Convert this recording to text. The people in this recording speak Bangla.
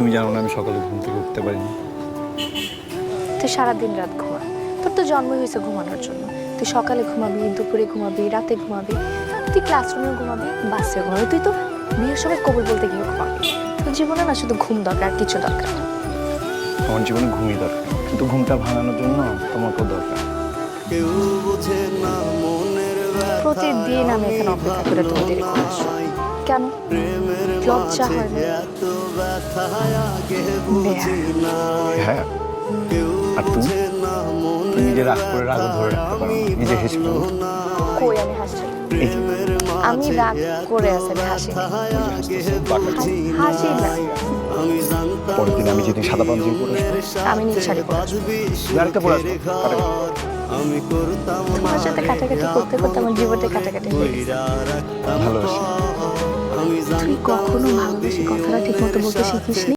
তুমি জানো না আমি সকালে ঘুম থেকে উঠতে পারিনি। তুই সারাদিন রাত ঘুমা। তোর তো জন্মই হয়েছে ঘুমানোর জন্য। তুই সকালে ঘুমাবি দুপুরে ঘুমাবি রাতে ঘুমাবি তুই ক্লাসরুমে ঘুমাবি বাসে ঘুমাবি তুই তো বিয়ের সময় কবুল বলতে গিয়ে ঘুমাবি। তোর জীবনে না শুধু ঘুম দরকার আর কিছু দরকার আমার জীবনে ঘুমই দরকার। কিন্তু ঘুমটা ভাঙানোর জন্য তোমাকেও দরকার। প্রতিদিন আমি এখানে অপেক্ষা করে তুমি দেরি করে আসো। কেন? লজ্জা হয় না। হ্যাঁ। আর তুমি তুমি নিজে রাগ করে রাগ ধরে রাখতে পারো না। নিজে হেসে ফেলো। কই আমি হাসছি? আমি রাগ করে আছি আমি হাসি। হাসি না পরের দিন আমি সাদা পাঞ্জাবি পরে আমি নিজ শাড়ি পরে আসব। আরেকটা পরে আসব। কাটাকাটি। তোমার সাথে কাটাকাটি করতে করতে আমার জীবনটা কাটাকাটি ভালোবাসি। কখনো ভালোবেসে কথাটা ঠিক মতো বলতে শিখিসনি?